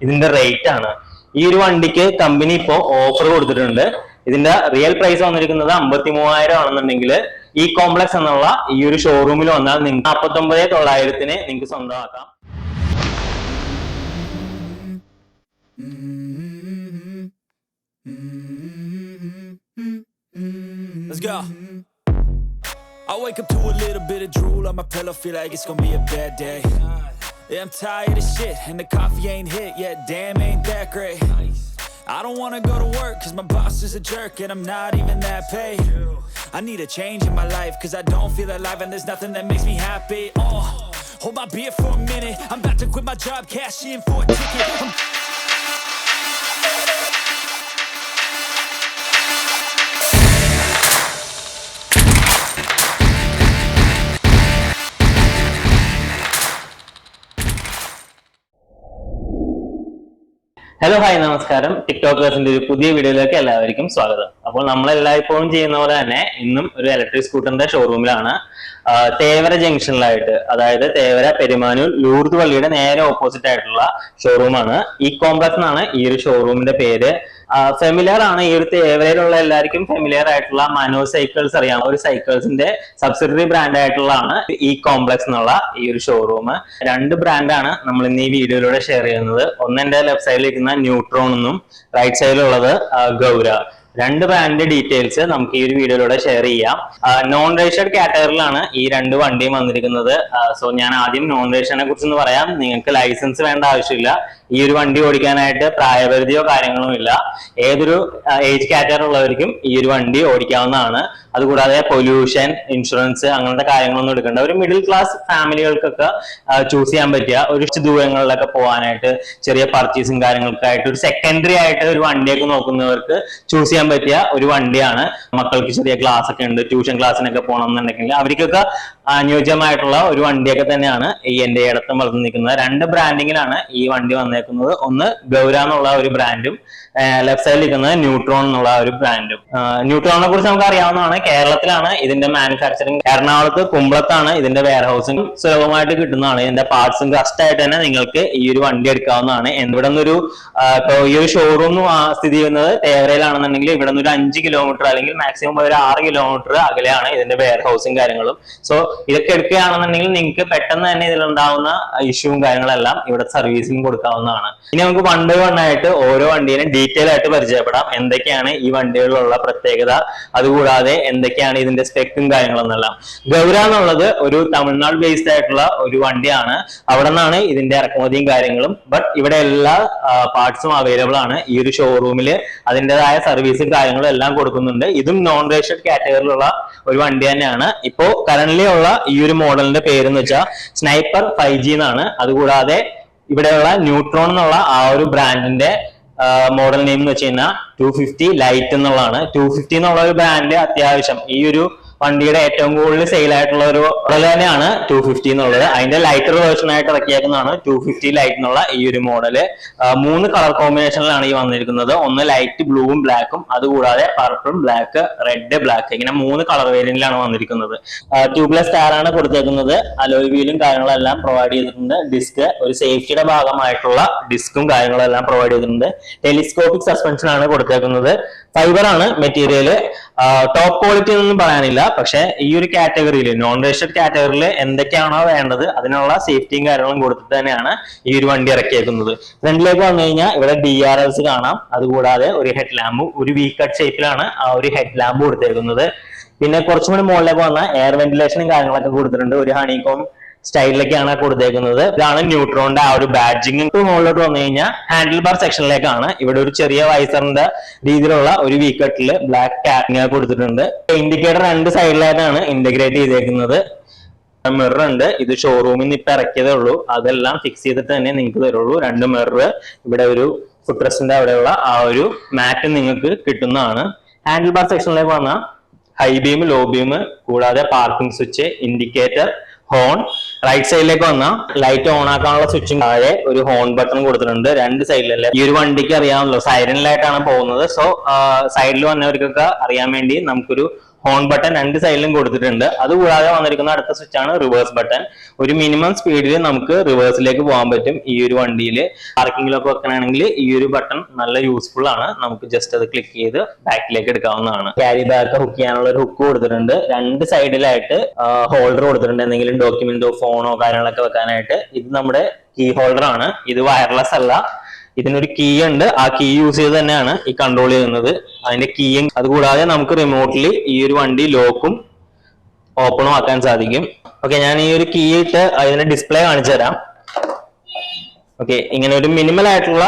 ഇതിന്റെ റേറ്റ് ആണ് ഈ ഒരു വണ്ടിക്ക് കമ്പനി ഇപ്പോ ഓഫർ കൊടുത്തിട്ടുണ്ട് ഇതിന്റെ റിയൽ പ്രൈസ് വന്നിരിക്കുന്നത് അമ്പത്തി മൂവായിരം ആണെന്നുണ്ടെങ്കിൽ ഈ കോംപ്ലക്സ് എന്നുള്ള ഈ ഒരു ഷോറൂമിൽ വന്നാൽ നിങ്ങൾക്ക് നാൽപ്പത്തി ഒമ്പത് തൊള്ളായിരത്തിന് നിങ്ങൾക്ക് സ്വന്തമാക്കാം. I wake up to a little bit of drool on my pillow, feel like it's gonna be a bad day. Yeah, I'm tired of shit, and the coffee ain't hit yet. Damn, ain't that great. I don't wanna go to work, cause my boss is a jerk, and I'm not even that paid. I need a change in my life, cause I don't feel alive, and there's nothing that makes me happy. Oh, hold my beer for a minute. I'm about to quit my job, cash in for a ticket. I'm hello hi നമസ്കാരം. ടിക്ടോക്കേഴ്സിന്റെ ഒരു പുതിയ വീഡിയോയിലേക്ക് എല്ലാവർക്കും സ്വാഗതം. അപ്പോൾ നമ്മൾ എല്ലായ്പ്പോഴും ചെയ്യുന്ന പോലെ തന്നെ ഇന്നും ഒരു ഇലക്ട്രിക് സ്കൂട്ടറിന്റെ ഷോറൂമിലാണ് തേവര ജംഗ്ഷനിലായിട്ട് അതായത് തേവര പെരുമാനൂർ ലൂർദ് പള്ളിയുടെ നേരെ ഓപ്പോസിറ്റ് ആയിട്ടുള്ള ഷോറൂമാണ് ഈ കോംപ്ലക്സ് എന്നാണ് ഈ ഒരു ഷോറൂമിന്റെ പേര്. ഫെമിലിയർ ആണ്. ഈ ഒരു തേവരയിലുള്ള എല്ലാവർക്കും ഫെമിലിയർ ആയിട്ടുള്ള മനോ സൈക്കിൾസ് അറിയാം. ഒരു സൈക്കിൾസിന്റെ സബ്സിഡറി ബ്രാൻഡ് ആയിട്ടുള്ളതാണ് ഈ കോംപ്ലക്സ് എന്നുള്ള ഈ ഒരു ഷോറൂം രണ്ട് ബ്രാൻഡാണ് നമ്മൾ ഇന്ന് ഈ വീഡിയോയിലൂടെ ഷെയർ ചെയ്യുന്നത്. ഒന്ന് എന്റെ ലെഫ്റ്റ് സൈഡിൽ ഇരിക്കുന്ന ന്യൂട്രോൺ എന്നും റൈറ്റ് സൈഡിലുള്ളത് ഗൗര. രണ്ട് ബ്രാൻഡിന്റെ ഡീറ്റെയിൽസ് നമുക്ക് ഈ ഒരു വീഡിയോയിലൂടെ ഷെയർ ചെയ്യാം. നോൺ റേഷ്യഡ് കാറ്റഗറിയിലാണ് ഈ രണ്ട് വണ്ടിയും വന്നിരിക്കുന്നത്. സോ ഞാൻ ആദ്യം നോൺ റേഷ്യനെ കുറിച്ചൊന്ന് പറയാം. നിങ്ങൾക്ക് ലൈസൻസ് വേണ്ട ആവശ്യമില്ല. ഈ ഒരു വണ്ടി ഓടിക്കാനായിട്ട് പ്രായപരിധിയോ കാര്യങ്ങളോ ഇല്ല. ഏതൊരു ഏജ് കാറ്റഗറി ഉള്ളവർക്കും ഈ ഒരു വണ്ടി ഓടിക്കാവുന്നതാണ്. അതുകൂടാതെ പൊല്യൂഷൻ ഇൻഷുറൻസ് അങ്ങനത്തെ കാര്യങ്ങളൊന്നും എടുക്കേണ്ട. ഒരു മിഡിൽ ക്ലാസ് ഫാമിലികൾക്കൊക്കെ ചൂസ് ചെയ്യാൻ പറ്റിയ ഒരു ദൂരങ്ങളിലൊക്കെ പോകാനായിട്ട് ചെറിയ പർച്ചേസും കാര്യങ്ങൾക്കായിട്ട് ഒരു സെക്കൻഡറി ആയിട്ട് ഒരു വണ്ടിയൊക്കെ നോക്കുന്നവർക്ക് ചൂസ് ചെയ്യാൻ പറ്റിയ ഒരു വണ്ടിയാണ്. മക്കൾക്ക് ചെറിയ ക്ലാസ് ഒക്കെ ഉണ്ട് ട്യൂഷൻ ക്ലാസ്സിനൊക്കെ പോകണം എന്നുണ്ടെങ്കിൽ അവർക്കൊക്കെ അനുയോജ്യമായിട്ടുള്ള ഒരു വണ്ടിയൊക്കെ തന്നെയാണ് ഈ എന്റെ ഇടത്തും വളർന്നു നിൽക്കുന്നത്. രണ്ട് ബ്രാൻഡിങ്ങിലാണ് ഈ വണ്ടി വന്നേക്കുന്നത്. ഒന്ന് ഗൗര എന്നുള്ള ഒരു ബ്രാൻഡും ലെഫ്റ്റ് സൈഡിൽ ഇരിക്കുന്നത് ന്യൂട്രോൺ എന്നുള്ള ഒരു ബ്രാൻഡും ന്യൂട്രോണിനെ കുറിച്ച് നമുക്ക് അറിയാവുന്നതാണ്. കേരളത്തിലാണ് ഇതിന്റെ മാനുഫാക്ചറിങ് എറണാകുളത്ത് കുമ്പളത്താണ് ഇതിന്റെ വെയർ ഹൗസും സുലഭമായിട്ട് കിട്ടുന്നതാണ്. ഇതിന്റെ പാർട്സും ആയിട്ട് തന്നെ നിങ്ങൾക്ക് ഈ ഒരു വണ്ടി എടുക്കാവുന്നതാണ്. ഇവിടെ നിന്നൊരു ഈ ഒരു ഷോറൂം സ്ഥിതി ചെയ്യുന്നത് തേവരയിലാണെന്നുണ്ടെങ്കിൽ ഇവിടെ നിന്ന് ഒരു അഞ്ച് കിലോമീറ്റർ അല്ലെങ്കിൽ മാക്സിമം ഒരു ആറ് കിലോമീറ്റർ അകലെയാണ് ഇതിന്റെ വെയർ ഹൗസും കാര്യങ്ങളും. സോ ഇതൊക്കെ എടുക്കുകയാണെന്നുണ്ടെങ്കിൽ നിങ്ങൾക്ക് പെട്ടെന്ന് തന്നെ ഇതിലുണ്ടാവുന്ന ഇഷ്യൂവും കാര്യങ്ങളെല്ലാം ഇവിടെ സർവീസിങ് കൊടുക്കാവുന്നതാണ് ഇനി നമുക്ക് വൺ ബൈ വൺ ആയിട്ട് ഓരോ വണ്ടിയിലും ഡീറ്റെയിൽ ആയിട്ട് പരിചയപ്പെടാം. എന്തൊക്കെയാണ് ഈ വണ്ടികളിലുള്ള പ്രത്യേകത? അതുകൂടാതെ എന്തൊക്കെയാണ് ഇതിന്റെ സ്പെക്കും കാര്യങ്ങളെന്നെല്ലാം. ഗൗര എന്നുള്ളത് ഒരു തമിഴ്നാട് ബേസ്ഡ് ആയിട്ടുള്ള ഒരു വണ്ടിയാണ്. അവിടെ നിന്നാണ് ഇതിന്റെ ഇറക്കുമതിയും കാര്യങ്ങളും. ബട്ട് ഇവിടെ എല്ലാ പാർട്സും അവൈലബിൾ ആണ്. ഈ ഒരു ഷോറൂമിൽ അതിന്റെതായ സർവീസും കാര്യങ്ങളും എല്ലാം കൊടുക്കുന്നുണ്ട്. ഇതും നോൺ റേഷഡ് കാറ്റഗറിയിലുള്ള ഒരു വണ്ടി തന്നെയാണ്. ഇപ്പോ കറന്റ് ഉള്ള ഈ ഒരു മോഡലിന്റെ പേര് എന്ന് വെച്ചാൽ സ്നൈപ്പർ ഫൈവ് ജി എന്നാണ്. അതുകൂടാതെ ഇവിടെയുള്ള ന്യൂട്രോൺ എന്നുള്ള ആ ഒരു ബ്രാൻഡിന്റെ മോഡൽ നെയിം എന്ന് വെച്ച് കഴിഞ്ഞാൽ ടു ഫിഫ്റ്റി ലൈറ്റ് എന്നുള്ളതാണ്. ടു ഫിഫ്റ്റി എന്നുള്ള ഒരു ബ്രാൻഡ് അത്യാവശ്യം. ഈ ഒരു വണ്ടിയുടെ ഏറ്റവും കൂടുതൽ സെയിൽ ആയിട്ടുള്ള ഒരു മോഡൽ തന്നെയാണ് ടു ഫിഫ്റ്റി എന്നുള്ളത്. അതിന്റെ ലൈറ്റർ വേർഷൻ ആയിട്ട് ഇറക്കിയേക്കുന്നതാണ് ടു ഫിഫ്റ്റി ലൈറ്റ് എന്നുള്ള ഈ ഒരു മോഡൽ മൂന്ന് കളർ കോമ്പിനേഷനിലാണ് ഈ വന്നിരിക്കുന്നത്. ഒന്ന് ലൈറ്റ് ബ്ലൂവും ബ്ലാക്കും അതുകൂടാതെ പർപ്പിളും ബ്ലാക്ക് റെഡ് ബ്ലാക്ക് ഇങ്ങനെ മൂന്ന് കളർ വേരിയന്റിലാണ് വന്നിരിക്കുന്നത്. ട്യൂബ്ലെസ് ടയർ ആണ് കൊടുത്തേക്കുന്നത്. അലോയ് വീലും കാര്യങ്ങളെല്ലാം പ്രൊവൈഡ് ചെയ്തിട്ടുണ്ട്. ഡിസ്ക് ഒരു സേഫ്റ്റിയുടെ ഭാഗമായിട്ടുള്ള ഡിസ്കും കാര്യങ്ങളെല്ലാം പ്രൊവൈഡ് ചെയ്തിട്ടുണ്ട്. ടെലിസ്കോപ്പിക് സസ്പെൻഷൻ ആണ് കൊടുത്തേക്കുന്നത്. ഫൈബർ ആണ് മെറ്റീരിയൽ ടോപ്പ് ക്വാളിറ്റി ഒന്നും പറയാനില്ല. പക്ഷെ ഈ ഒരു കാറ്റഗറിയിൽ നോൺ രജിസ്റ്റർഡ് കാറ്റഗറിയിൽ എന്തൊക്കെയാണോ വേണ്ടത് അതിനുള്ള സേഫ്റ്റിയും കാര്യങ്ങളും കൊടുത്തിട്ട് തന്നെയാണ് ഈ ഒരു വണ്ടി ഇറക്കിയേക്കുന്നത്. ഫ്രണ്ടിലേക്ക് വന്നു കഴിഞ്ഞാൽ ഇവിടെ ഡി ആർ എൽസ് കാണാം. അതുകൂടാതെ ഒരു ഹെഡ് ലാമ്പും ഒരു വി കട്ട് ഷേപ്പിലാണ് ആ ഒരു ഹെഡ് ലാമ്പ് കൊടുത്തേക്കുന്നത്. പിന്നെ കുറച്ചും കൂടി മുകളിലേക്ക് വന്നാൽ എയർ വെന്റിലേഷനും കാര്യങ്ങളൊക്കെ കൊടുത്തിട്ടുണ്ട്. ഒരു ഹണികോം സ്റ്റൈലിലേക്കാണ് കൊടുത്തേക്കുന്നത്. ഇതാണ് ന്യൂട്രോണിന്റെ ആ ഒരു ബാഡ്ജിങ് മുകളിലോട്ട് വന്നു കഴിഞ്ഞാൽ ഹാൻഡിൽ ബാർ സെക്ഷനിലേക്കാണ് ഇവിടെ ഒരു ചെറിയ വൈസറിന്റെ രീതിയിലുള്ള ഒരു വീക്കട്ടിൽ ബ്ലാക്ക് ടാപ്പിംഗ് കൊടുത്തിട്ടുണ്ട്. ഇൻഡിക്കേറ്റർ രണ്ട് സൈഡിലായിട്ടാണ് ഇന്റഗ്രേറ്റ് ചെയ്തേക്കുന്നത്. മിറർ ഉണ്ട്. ഇത് ഷോറൂമിൽ നിന്ന് ഇപ്പൊ ഇറക്കിയതേ ഉള്ളൂ. അതെല്ലാം ഫിക്സ് ചെയ്തിട്ട് തന്നെ നിങ്ങൾക്ക് തരുള്ളൂ. രണ്ട് മിറർ ഇവിടെ ഒരു ഫുട്രസിന്റെ അവിടെയുള്ള ആ ഒരു മാറ്റ് നിങ്ങൾക്ക് കിട്ടുന്നതാണ്. ഹാൻഡിൽ ബാർ സെക്ഷനിലേക്ക് വന്നാൽ ഹൈ ബീം ലോ ബീം കൂടാതെ parking switch indicator horn right സൈഡിലേക്ക് വന്നാൽ ലൈറ്റ് ഓൺ ആക്കാനുള്ള സ്വിച്ചും താഴെ ഒരു ഹോൺ ബട്ടൺ കൊടുത്തിട്ടുണ്ട്. രണ്ട് സൈഡിലല്ലേ ഈ ഒരു വണ്ടിക്ക് അറിയാമല്ലോ സൈലന്റിലായിട്ടാണ് പോകുന്നത്. സോ സൈഡിൽ വന്നവർക്കൊക്കെ അറിയാൻ വേണ്ടി നമുക്കൊരു ഹോൺ ബട്ടൺ രണ്ട് സൈഡിലും കൊടുത്തിട്ടുണ്ട്. അതുകൂടാതെ വന്നിരിക്കുന്ന അടുത്ത സ്വിച്ച് ആണ് റിവേഴ്സ് ബട്ടൺ ഒരു മിനിമം സ്പീഡിൽ നമുക്ക് റിവേഴ്സിലേക്ക് പോകാൻ പറ്റും. ഈ ഒരു വണ്ടിയിൽ പാർക്കിങ്ങിലൊക്കെ വെക്കണമെങ്കിൽ ഈ ഒരു ബട്ടൺ നല്ല യൂസ്ഫുൾ ആണ്. നമുക്ക് ജസ്റ്റ് അത് ക്ലിക്ക് ചെയ്ത് ബാക്കിലേക്ക് എടുക്കാവുന്നതാണ്. ക്യാരി ബാഗ് ഹുക്ക് ചെയ്യാനുള്ള ഒരു ഹുക്ക് കൊടുത്തിട്ടുണ്ട്. രണ്ട് സൈഡിലായിട്ട് ഹോൾഡർ കൊടുത്തിട്ടുണ്ട്. എന്തെങ്കിലും ഡോക്യുമെന്റോ ഫോണോ കാര്യങ്ങളൊക്കെ വെക്കാനായിട്ട്. ഇത് നമ്മുടെ കീ ഹോൾഡർ ആണ്. ഇത് വയർലെസ് അല്ല. ഇതിനൊരു കീ ഉണ്ട്. ആ കീ യൂസ് ചെയ്ത് തന്നെയാണ് ഈ കൺട്രോൾ ചെയ്യുന്നത്. അതിന്റെ കീയും അതുകൂടാതെ നമുക്ക് റിമോട്ടിൽ ഈ ഒരു വണ്ടി ലോക്കും ഓപ്പണും ആക്കാൻ സാധിക്കും. ഓക്കെ ഞാൻ ഈ ഒരു കീ ഇട്ട് അതിന്റെ ഡിസ്പ്ലേ കാണിച്ചു തരാം. ഓക്കെ ഇങ്ങനെ ഒരു മിനിമൽ ആയിട്ടുള്ള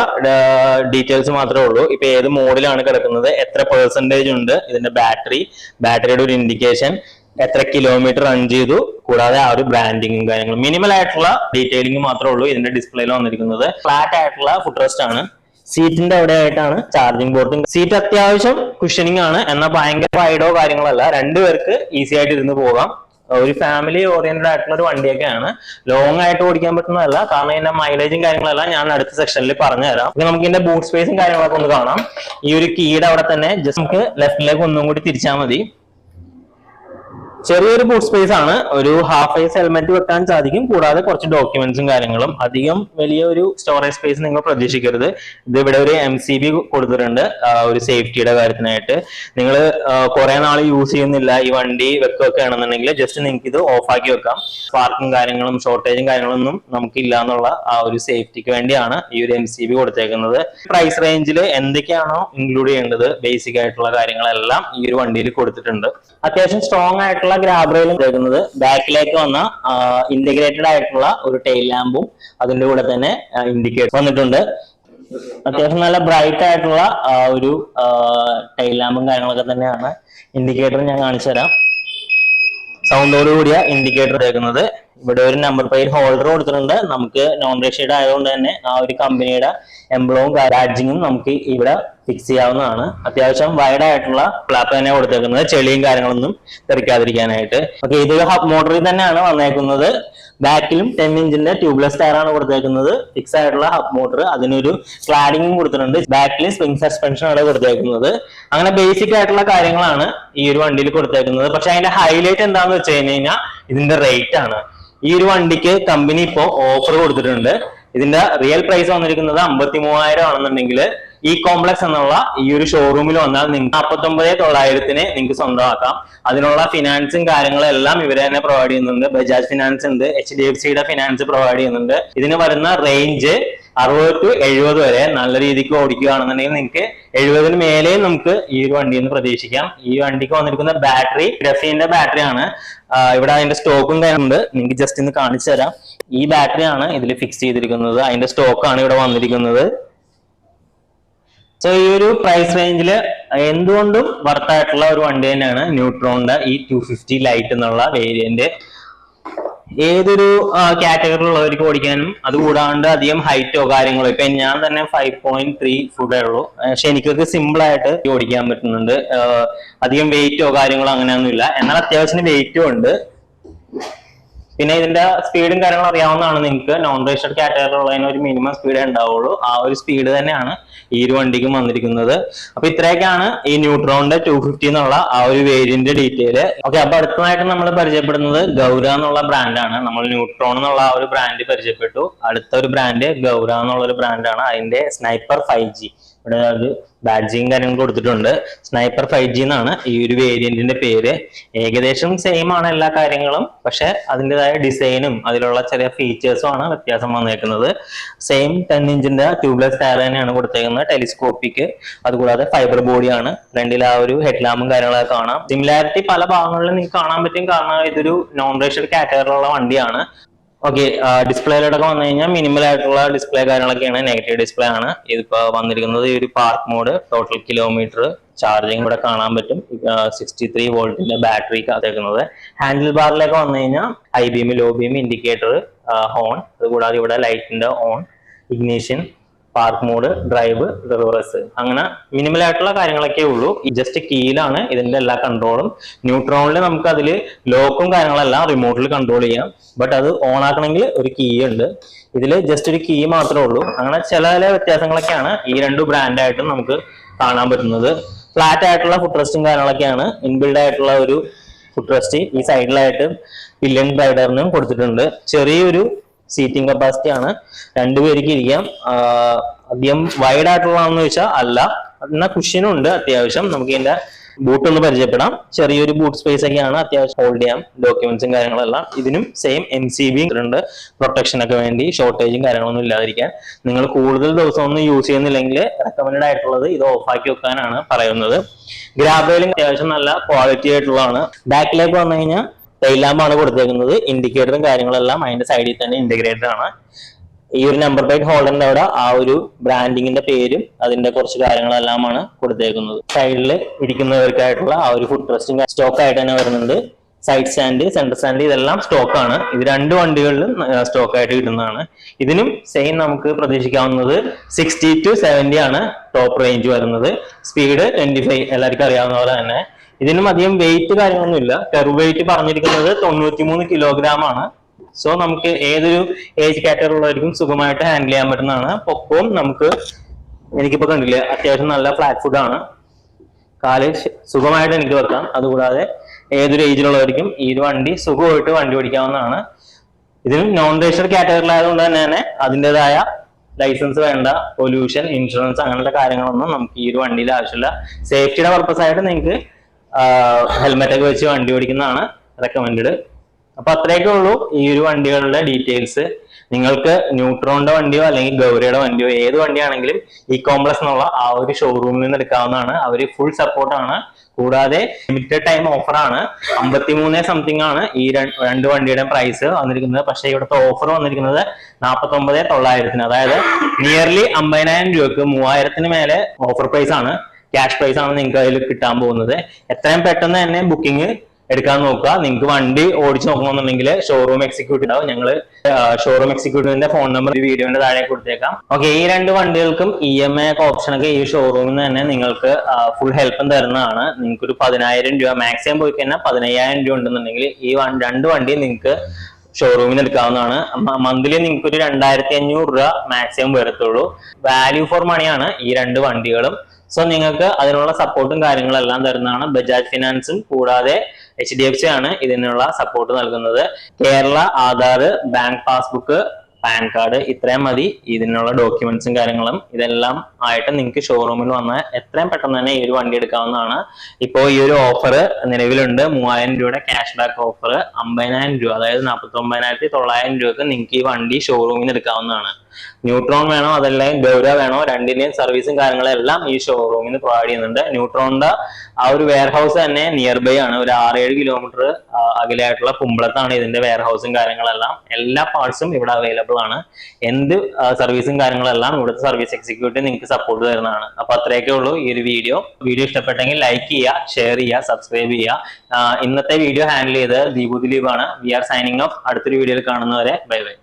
ഡീറ്റെയിൽസ് മാത്രമേ ഉള്ളൂ. ഇപ്പൊ ഏത് മോഡിലാണ് കിടക്കുന്നത്? എത്ര പെർസെന്റേജ് ഉണ്ട് ഇതിന്റെ ബാറ്ററി ബാറ്ററിയുടെ ഒരു ഇൻഡിക്കേഷൻ എത്ര കിലോമീറ്റർ റൺ ചെയ്തു കൂടാതെ ആ ഒരു ബ്രാൻഡിങ്ങും കാര്യങ്ങളും. മിനിമൽ ആയിട്ടുള്ള ഡീറ്റെയിലിംഗ് മാത്രമേ ഉള്ളൂ ഇതിന്റെ ഡിസ്പ്ലേയിൽ വന്നിരിക്കുന്നത്. ഫ്ലാറ്റ് ആയിട്ടുള്ള ഫുഡ് റെസ്റ്റ് ആണ്. സീറ്റിന്റെ അവിടെ ആയിട്ടാണ് ചാർജിങ് ബോർഡും സീറ്റ് അത്യാവശ്യം കുഷനിങ് ആണ്. എന്നാൽ ഭയങ്കര വൈഡോ കാര്യങ്ങളല്ല. രണ്ടുപേർക്ക് ഈസി ആയിട്ട് ഇരുന്ന് പോകാം. ഒരു ഫാമിലി ഓറിയന്റഡ് ആയിട്ടുള്ള ഒരു വണ്ടിയൊക്കെയാണ്. ലോങ് ആയിട്ട് ഓടിക്കാൻ പറ്റുന്നതല്ല. കാരണം ഇതിന്റെ മൈലേജും കാര്യങ്ങളെല്ലാം ഞാൻ അടുത്ത സെക്ഷനിൽ പറഞ്ഞു തരാം നമുക്ക് ഇതിന്റെ ബൂട്ട് സ്പേസും കാര്യങ്ങളൊക്കെ ഒന്ന് കാണാം. ഈ ഒരു കീയുടെ അവിടെ തന്നെ ജസ്റ്റ് നമുക്ക് ലെഫ്റ്റിലേക്ക് ഒന്നും കൂടി തിരിച്ചാൽ മതി. ചെറിയൊരു ബൂട്ട് സ്പേസ് ആണ്. ഒരു ഹാഫ് ഐസ് ഹെൽമെറ്റ് വെക്കാൻ സാധിക്കും. കൂടാതെ കുറച്ച് ഡോക്യുമെന്റ്സും കാര്യങ്ങളും. അധികം വലിയ ഒരു സ്റ്റോറേജ് സ്പേസ് നിങ്ങൾ പ്രതീക്ഷിക്കരുത്. ഇത് ഇവിടെ ഒരു എം സി ബി കൊടുത്തിട്ടുണ്ട്. ഒരു സേഫ്റ്റിയുടെ കാര്യത്തിനായിട്ട്. നിങ്ങൾ കുറെ നാൾ യൂസ് ചെയ്യുന്നില്ല ഈ വണ്ടി വെക്കുകയൊക്കെ ആണെന്നുണ്ടെങ്കിൽ ജസ്റ്റ് നിങ്ങൾക്ക് ഇത് ഓഫ് ആക്കി വെക്കാം. സ്പാർക്കും കാര്യങ്ങളും ഷോർട്ടേജും കാര്യങ്ങളൊന്നും നമുക്ക് ഇല്ല എന്നുള്ള ആ ഒരു സേഫ്റ്റിക്ക് വേണ്ടിയാണ് ഈ ഒരു എം സി ബി കൊടുത്തേക്കുന്നത്. പ്രൈസ് റേഞ്ചിൽ എന്തൊക്കെയാണോ ഇൻക്ലൂഡ് ചെയ്യേണ്ടത് ബേസിക് ആയിട്ടുള്ള കാര്യങ്ങളെല്ലാം ഈ ഒരു വണ്ടിയിൽ കൊടുത്തിട്ടുണ്ട്. അത്യാവശ്യം സ്ട്രോങ് ആയിട്ടുള്ള ഗ്രാബ് റെയിലും കേൾക്കുന്നത് ബാക്കിലേക്ക് വന്ന ഇന്റഗ്രേറ്റഡ് ആയിട്ടുള്ള ഒരു ടെയിൽ ലാമ്പും അതിന്റെ കൂടെ തന്നെ ഇൻഡിക്കേറ്റർ വന്നിട്ടുണ്ട്. അത്യാവശ്യം നല്ല ബ്രൈറ്റ് ആയിട്ടുള്ള ഒരു ടെയിൽ ലാമ്പും കാര്യങ്ങളൊക്കെ തന്നെയാണ്. ഇൻഡിക്കേറ്റർ ഞാൻ കാണിച്ചു തരാം സൗണ്ടോടുകൂടിയ ഇൻഡിക്കേറ്റർ തേക്കുന്നത്. ഇവിടെ ഒരു നമ്പർ പ്ലേറ്റ് ഹോൾഡർ കൊടുത്തിട്ടുണ്ട്. നമുക്ക് നോൺ റേഷ്യഡ് ആയതുകൊണ്ട് തന്നെ ആ ഒരു കമ്പനിയുടെ എംബ്ലവും ബാഡ്ജിങ്ങും നമുക്ക് ഇവിടെ ഫിക്സ് ചെയ്യാവുന്നതാണ്. അത്യാവശ്യം വൈഡ് ആയിട്ടുള്ള ഫ്ലാപ്പ് തന്നെ കൊടുത്തേക്കുന്നത്. ചെളിയും കാര്യങ്ങളൊന്നും തെറിക്കാതിരിക്കാനായിട്ട്. ഓക്കെ ഇത് ഹബ് മോട്ടറിൽ തന്നെയാണ് വന്നേക്കുന്നത്. ബാക്കിലും ടെൻ ഇഞ്ചിന്റെ ട്യൂബ്ലെസ് ടയർ ആണ് കൊടുത്തേക്കുന്നത്. ഫിക്സ് ആയിട്ടുള്ള ഹബ് മോട്ടർ അതിനൊരു ക്ലാഡിങ്ങും കൊടുത്തിട്ടുണ്ട്. ബാക്കിൽ സ്പ്രിംഗ് സസ്പെൻഷൻ ആണ് കൊടുത്തേക്കുന്നത്. അങ്ങനെ ബേസിക് ആയിട്ടുള്ള കാര്യങ്ങളാണ് ഈ ഒരു വണ്ടിയിൽ കൊടുത്തേക്കുന്നത്. പക്ഷെ അതിന്റെ ഹൈലൈറ്റ് എന്താന്ന് വെച്ച് കഴിഞ്ഞ് കഴിഞ്ഞാൽ ഇതിന്റെ റേറ്റ് ആണ്. ഈ ഒരു വണ്ടിക്ക് കമ്പനി ഇപ്പോ ഓഫർ കൊടുത്തിട്ടുണ്ട്. ഇതിന്റെ റിയൽ പ്രൈസ് വന്നിരിക്കുന്നത് അമ്പത്തി മൂവായിരം ആണെന്നുണ്ടെങ്കിൽ ഈ കോംപ്ലക്സ് എന്നുള്ള ഈ ഒരു ഷോറൂമിൽ വന്നാൽ നിങ്ങൾക്ക് നാൽപ്പത്തി ഒമ്പത് തൊള്ളായിരത്തിന് നിങ്ങൾക്ക് സ്വന്തമാക്കാം. അതിനുള്ള ഫിനാൻസും കാര്യങ്ങളും എല്ലാം ഇവർ തന്നെ പ്രൊവൈഡ് ചെയ്യുന്നുണ്ട്. ബജാജ് ഫിനാൻസ് ഉണ്ട്. എച്ച് ഡി എഫ് സിയുടെ ഫിനാൻസ് പ്രൊവൈഡ് ചെയ്യുന്നുണ്ട്. ഇതിന് വരുന്ന റേഞ്ച് അറുപത് ടു എഴുപത് വരെ നല്ല രീതിക്ക് ഓടിക്കുകയാണെന്നുണ്ടെങ്കിൽ നിങ്ങൾക്ക് എഴുപതിന് മേലെയും നമുക്ക് ഈ ഒരു വണ്ടിയിൽ നിന്ന് പ്രതീക്ഷിക്കാം. ഈ വണ്ടിക്ക് വന്നിരിക്കുന്ന ബാറ്ററി ഗ്രഫീന്റെ ബാറ്ററി ആണ്. ഇവിടെ അതിന്റെ സ്റ്റോക്കും കാര്യമുണ്ട് നിങ്ങൾക്ക് ജസ്റ്റ് ഇന്ന് കാണിച്ചു തരാം. ഈ ബാറ്ററി ആണ് ഇതിൽ ഫിക്സ് ചെയ്തിരിക്കുന്നത്. അതിന്റെ സ്റ്റോക്കാണ് ഇവിടെ വന്നിരിക്കുന്നത്. സോ ഈ ഒരു പ്രൈസ് റേഞ്ചിൽ എന്തുകൊണ്ടും വർത്തായിട്ടുള്ള ഒരു വണ്ടി തന്നെയാണ് ന്യൂട്രോണിന്റെ ഈ ടു ഫിഫ്റ്റി ലൈറ്റ് എന്നുള്ള വേരിയന്റ് ഏതൊരു കാറ്റഗറിയിലുള്ളവർക്ക് ഓടിക്കാനും അത് കൂടാണ്ട് അധികം ഹൈറ്റോ കാര്യങ്ങളോ ഇപ്പൊ ഞാൻ തന്നെ ഫൈവ് പോയിന്റ് ത്രീ ഫുഡേ ഉള്ളൂ. പക്ഷെ എനിക്കൊക്കെ സിമ്പിൾ ആയിട്ട് ഓടിക്കാൻ പറ്റുന്നുണ്ട്. അധികം വെയിറ്റോ കാര്യങ്ങളോ അങ്ങനെയൊന്നുമില്ല. എന്നാൽ അത്യാവശ്യം വെയിറ്റും ഉണ്ട്. പിന്നെ ഇതിന്റെ സ്പീഡും കാര്യങ്ങളും അറിയാവുന്നതാണ് നിങ്ങൾക്ക്. നോൺ റേഷഡ് കാറ്റഗറിയിലുള്ളതിന് ഒരു മിനിമം സ്പീഡേ ഉണ്ടാവുള്ളൂ. ആ ഒരു സ്പീഡ് തന്നെയാണ് ഈ ഒരു വണ്ടിക്കും വന്നിരിക്കുന്നത്. അപ്പൊ ഇത്രയൊക്കെയാണ് ഈ ന്യൂട്രോണിന്റെ ടു ഫിഫ്റ്റി എന്നുള്ള ആ ഒരു വേരിയന്റ് ഡീറ്റെയിൽ ഓക്കെ അപ്പൊ അടുത്തതായിട്ട് നമ്മൾ പരിചയപ്പെടുന്നത് ഗൗര എന്നുള്ള ബ്രാൻഡാണ് നമ്മൾ ന്യൂട്രോൺ എന്നുള്ള ആ ഒരു ബ്രാൻഡ് പരിചയപ്പെട്ടു. അടുത്ത ഒരു ബ്രാൻഡ് ഗൗര എന്നുള്ള ഒരു ബ്രാൻഡാണ് അതിന്റെ സ്നൈപ്പർ ഫൈവ് ജി ഇവിടെ ഒരു ബാഡ്ജിങ് കാര്യങ്ങൾ കൊടുത്തിട്ടുണ്ട്. സ്നൈപ്പർ ഫൈവ് ജി എന്നാണ് ഈ ഒരു വേരിയന്റിന്റെ പേര്. ഏകദേശം സെയിം ആണ് എല്ലാ കാര്യങ്ങളും. പക്ഷെ അതിന്റെതായ ഡിസൈനും അതിലുള്ള ചെറിയ ഫീച്ചേഴ്സും ആണ് വ്യത്യാസം വന്നേക്കുന്നത്. സെയിം ടെൻ ഇഞ്ചിന്റെ ട്യൂബ്ലെസ് ടയർ തന്നെയാണ് കൊടുത്തേക്കുന്നത് ടെലിസ്കോപ്പിക്ക് അതുകൂടാതെ ഫൈബർ ബോഡിയാണ് ഫ്രണ്ടിൽ ആ ഒരു ഹെഡ് ലാമ്പും കാര്യങ്ങളൊക്കെ കാണാം. സിമിലാരിറ്റി പല ഭാഗങ്ങളിലും നിങ്ങൾക്ക് കാണാൻ പറ്റും. കാരണം ഇതൊരു നോൺ റേഷ്യൽ കാറ്റഗറിയിലുള്ള വണ്ടിയാണ്. ഓക്കെ ഡിസ്പ്ലേയിലൊക്കെ വന്നു കഴിഞ്ഞാൽ മിനിമൽ ആയിട്ടുള്ള ഡിസ്പ്ലേ കാര്യങ്ങളൊക്കെയാണ്. നെഗറ്റീവ് ഡിസ്പ്ലേ ആണ്. ഇതിപ്പോ വന്നിരിക്കുന്നത് ഈ ഒരു park mode total kilometre charging ഇവിടെ കാണാൻ പറ്റും. സിക്സ്റ്റി ത്രീ വോൾട്ടിന്റെ ബാറ്ററി കാത്തേക്കുന്നത് ഹാൻഡിൽ ബാറിലൊക്കെ വന്നു കഴിഞ്ഞാൽ high beam low beam indicator horn അതുകൂടാതെ ഇവിടെ ലൈറ്റിന്റെ on ignition park mode drive reverse അങ്ങനെ മിനിമൽ ആയിട്ടുള്ള കാര്യങ്ങളൊക്കെ ഉള്ളൂ. ജസ്റ്റ് കീയിലാണ് ഇതിന്റെ എല്ലാ കൺട്രോളും ന്യൂട്രോണിൽ നമുക്ക് അതിൽ ലോക്കും കാര്യങ്ങളെല്ലാം റിമോട്ടിൽ കൺട്രോൾ ചെയ്യാം. ബട്ട് അത് ഓൺ ആക്കണമെങ്കിൽ ഒരു കീ ഉണ്ട്. ഇതിൽ ജസ്റ്റ് ഒരു കീ മാത്രമേ ഉള്ളൂ. അങ്ങനെ ചില ചില വ്യത്യാസങ്ങളൊക്കെയാണ് ഈ രണ്ട് ബ്രാൻഡായിട്ടും നമുക്ക് കാണാൻ പറ്റുന്നത്. ഫ്ലാറ്റ് ആയിട്ടുള്ള ഫുഡ് റെസ്റ്റും കാര്യങ്ങളൊക്കെയാണ്. ഇൻബിൽഡ് ആയിട്ടുള്ള ഒരു ഫുഡ് റെസ്റ്റ് ഈ സൈഡിലായിട്ട് പില്ലൻ ബ്രൈഡറിനും കൊടുത്തിട്ടുണ്ട്. ചെറിയൊരു സീറ്റിംഗ് കപ്പാസിറ്റി ആണ്. രണ്ടുപേർക്ക് ഇരിക്കാം. അധികം വൈഡ് ആയിട്ടുള്ളതാണെന്ന് വെച്ചാൽ അല്ല. എന്നാൽ കുഷ്യനും ഉണ്ട് അത്യാവശ്യം. നമുക്ക് ഇതിന്റെ ബൂട്ട് ഒന്ന് പരിചയപ്പെടാം. ചെറിയൊരു ബൂട്ട് സ്പേസ് ഒക്കെയാണ് അത്യാവശ്യം ഹോൾഡ് ചെയ്യാം. ഡോക്യുമെന്റ്സും കാര്യങ്ങളെല്ലാം. ഇതിനും സെയിം എം സി ബി ഉണ്ട്. പ്രൊട്ടക്ഷൻ ഒക്കെ വേണ്ടി ഷോർട്ടേജും കാര്യങ്ങളൊന്നും ഇല്ലാതിരിക്കാൻ. നിങ്ങൾ കൂടുതൽ ദിവസം ഒന്നും യൂസ് ചെയ്യുന്നില്ലെങ്കിൽ റെക്കമെൻഡ് ആയിട്ടുള്ളത് ഇത് ഓഫാക്കി വെക്കാനാണ് പറയുന്നത്. ഗ്രാബേലും അത്യാവശ്യം നല്ല ക്വാളിറ്റി ആയിട്ടുള്ളതാണ്. ബാക്കിലേക്ക് വന്നു കഴിഞ്ഞാൽ ടെയിൽ കൊടുത്തേക്കുന്നത്. ഇൻഡിക്കേറ്ററും കാര്യങ്ങളെല്ലാം അതിന്റെ സൈഡിൽ തന്നെ ഇന്റഗ്രേറ്റഡ് ആണ്. ഈ ഒരു നമ്പർ പ്ലേറ്റ് ഹോൾഡറിന്റെ അവിടെ ആ ഒരു ബ്രാൻഡിങ്ങിന്റെ പേരും അതിന്റെ കുറച്ച് കാര്യങ്ങളെല്ലാമാണ് കൊടുത്തേക്കുന്നത്. സൈഡിൽ ഇരിക്കുന്നവർക്കായിട്ടുള്ള ആ ഒരു ഫുഡ് റെസ്റ്റും സ്റ്റോക്ക് ആയിട്ട് തന്നെ വരുന്നുണ്ട്. സൈഡ് സ്റ്റാൻഡ് സെന്റർ സ്റ്റാൻഡ് ഇതെല്ലാം സ്റ്റോക്കാണ് ഇത് രണ്ട് വണ്ടികളിലും സ്റ്റോക്ക് ആയിട്ട് കിട്ടുന്നതാണ്. ഇതിനും സെയിം നമുക്ക് പ്രതീക്ഷിക്കാവുന്നത് സിക്സ്റ്റി ടു സെവന്റി ആണ് ടോപ്പ് റേഞ്ച് വരുന്നത്. സ്പീഡ് ട്വന്റി ഫൈവ് എല്ലാവർക്കും അറിയാവുന്ന പോലെ തന്നെ ഇതിനും അധികം വെയിറ്റ് കാര്യങ്ങളൊന്നുമില്ല കെർവ് വെയിറ്റ് പറഞ്ഞിരിക്കുന്നത് തൊണ്ണൂറ്റിമൂന്ന് കിലോഗ്രാം ആണ്. സോ നമുക്ക് ഏതൊരു ഏജ് കാറ്റഗറി ഉള്ളവർക്കും സുഖമായിട്ട് ഹാൻഡിൽ ചെയ്യാൻ പറ്റുന്നതാണ്. പൊക്കവും നമുക്ക് എനിക്കിപ്പോ കണ്ടില്ലേ അത്യാവശ്യം നല്ല ഫ്ലാറ്റ് ഫുഡ് ആണ്. കാൽ സുഖമായിട്ട് എനിക്ക് വെക്കാം. അതുകൂടാതെ ഏതൊരു ഏജിലുള്ളവർക്കും ഈ വണ്ടി സുഖമായിട്ട് വണ്ടി ഓടിക്കാവുന്നതാണ്. ഇതിന് നോൺ റേഷ്യർ കാറ്റഗറിയിലായതുകൊണ്ട് തന്നെ തന്നെ അതിന്റെതായ ലൈസൻസ് വേണ്ട പൊല്യൂഷൻ ഇൻഷുറൻസ് അങ്ങനത്തെ കാര്യങ്ങളൊന്നും നമുക്ക് ഈ ഒരു വണ്ടിയിൽ ആവശ്യമില്ല. സേഫ്റ്റിയുടെ പർപ്പസ് ആയിട്ട് നിങ്ങൾക്ക് ഹെൽമെറ്റ് ഒക്കെ വെച്ച് വണ്ടി ഓടിക്കുന്നതാണ് റെക്കമെൻഡ് അപ്പൊ അത്രയൊക്കെ ഉള്ളൂ ഈ ഒരു വണ്ടികളുടെ ഡീറ്റെയിൽസ് നിങ്ങൾക്ക് ന്യൂട്രോണിന്റെ വണ്ടിയോ അല്ലെങ്കിൽ ഗൗരിയുടെ വണ്ടിയോ ഏത് വണ്ടിയാണെങ്കിലും ഈ കോംപ്ലക്സ് എന്നുള്ള ആ ഒരു ഷോറൂമിൽ നിന്ന് എടുക്കാവുന്നതാണ്. അവർ ഫുൾ സപ്പോർട്ടാണ് കൂടാതെ ലിമിറ്റഡ് ടൈം ഓഫർ ആണ്. അമ്പത്തിമൂന്ന് സംതിങ് ആണ് ഈ രണ്ട് വണ്ടിയുടെ പ്രൈസ് വന്നിരിക്കുന്നത്. പക്ഷേ ഇവിടുത്തെ ഓഫർ വന്നിരിക്കുന്നത് നാൽപ്പത്തി ഒമ്പത് തൊള്ളായിരത്തിന്. അതായത് നിയർലി അമ്പതിനായിരം രൂപക്ക് മൂവായിരത്തിന് മേലെ ഓഫർ പ്രൈസ് ആണ്. ക്യാഷ് പ്രൈസ് ആണ് നിങ്ങൾക്ക് അതിൽ കിട്ടാൻ പോകുന്നത്. എത്രയും പെട്ടെന്ന് തന്നെ ബുക്കിംഗ് എടുക്കാൻ നോക്കുക. നിങ്ങൾക്ക് വണ്ടി ഓടിച്ചു നോക്കണമെന്നുണ്ടെങ്കിൽ ഷോറൂം എക്സിക്യൂട്ടീവ് ഉണ്ടാവും. ഞങ്ങൾ ഷോറൂം എക്സിക്യൂട്ടീവിന്റെ ഫോൺ നമ്പർ വീഡിയോന്റെ താഴെ കൊടുത്തേക്കാം. ഓക്കെ ഈ രണ്ട് വണ്ടികൾക്കും ഇ എം ഐ ഒക്കെ ഓപ്ഷൻ ഒക്കെ ഈ ഷോറൂമിൽ നിന്ന് തന്നെ നിങ്ങൾക്ക് ഫുൾ ഹെൽപ്പും തരുന്നതാണ്. നിങ്ങൾക്ക് ഒരു പതിനായിരം രൂപ മാക്സിമം പോയി കഴിഞ്ഞാൽ പതിനയ്യായിരം രൂപ ഉണ്ടെന്നുണ്ടെങ്കിൽ ഈ രണ്ട് വണ്ടി നിങ്ങൾക്ക് ഷോറൂമിൽ നിന്ന് എടുക്കാവുന്നതാണ്. മന്ത്ലി നിങ്ങൾക്ക് ഒരു രണ്ടായിരത്തി അഞ്ഞൂറ് രൂപ മാക്സിമം വരത്തുള്ളൂ. വാല്യൂ ഫോർ മണിയാണ് ഈ രണ്ട് വണ്ടികളും. സോ നിങ്ങൾക്ക് അതിനുള്ള സപ്പോർട്ടും കാര്യങ്ങളെല്ലാം തരുന്നതാണ് ബജാജ് ഫിനാൻസും കൂടാതെ എച്ച് ഡി എഫ് സി ആണ് ഇതിനുള്ള സപ്പോർട്ട് നൽകുന്നത്. Kerala Aadhaar bank passbook PAN card ഇത്രയും മതി. ഇതിനുള്ള ഡോക്യുമെന്റ്സും കാര്യങ്ങളും ഇതെല്ലാം ആയിട്ട് നിങ്ങൾക്ക് ഷോറൂമിൽ വന്ന എത്രയും പെട്ടെന്ന് തന്നെ ഈ ഒരു വണ്ടി എടുക്കാവുന്നതാണ്. ഇപ്പോൾ ഈ ഒരു ഓഫർ നിലവിലുണ്ട്. മൂവായിരം രൂപയുടെ ക്യാഷ് ബാക്ക് ഓഫർ അമ്പതിനായിരം രൂപ അതായത് നാൽപ്പത്തി ഒമ്പതിനായിരത്തി തൊള്ളായിരം രൂപക്ക് നിങ്ങൾക്ക് ഈ വണ്ടി ഷോറൂമിൽ നിന്ന് എടുക്കാവുന്നതാണ്. ന്യൂട്രോൺ വേണോ? അതല്ലെങ്കിൽ ഗൗര വേണോ? രണ്ടിന്റെയും സർവീസും കാര്യങ്ങളും എല്ലാം ഈ ഷോറൂമിൽ നിന്ന് പ്രൊവൈഡ് ചെയ്യുന്നുണ്ട്. ന്യൂട്രോണിന്റെ ആ ഒരു വെയർ ഹൗസ് തന്നെ നിയർ ബൈ ആണ്. ഒരു ആറേഴ് കിലോമീറ്റർ അകലെയായിട്ടുള്ള കുമ്പളത്താണ് ഇതിന്റെ വെയർ ഹൗസും കാര്യങ്ങളെല്ലാം. എല്ലാ പാർട്സും ഇവിടെ അവൈലബിൾ ആണ് എന്ത് സർവീസും കാര്യങ്ങളെല്ലാം ഇവിടുത്തെ സർവീസ് എക്സിക്യൂട്ടീവ് നിങ്ങൾക്ക് സപ്പോർട്ട് തരുന്നതാണ്. അപ്പൊ അത്രയൊക്കെ ഉള്ളൂ ഈ ഒരു വീഡിയോ വീഡിയോ ഇഷ്ടപ്പെട്ടെങ്കിൽ ലൈക്ക് ചെയ്യുക ഷെയർ ചെയ്യുക സബ്സ്ക്രൈബ് ചെയ്യുക. ഇന്നത്തെ വീഡിയോ ഹാൻഡിൽ ചെയ്ത് ദീപു ദിലീപ് ആണ് വി ആർ സൈനിങ് ഓഫ് അടുത്തൊരു വീഡിയോയിൽ കാണുന്നവരെ ബൈ ബൈ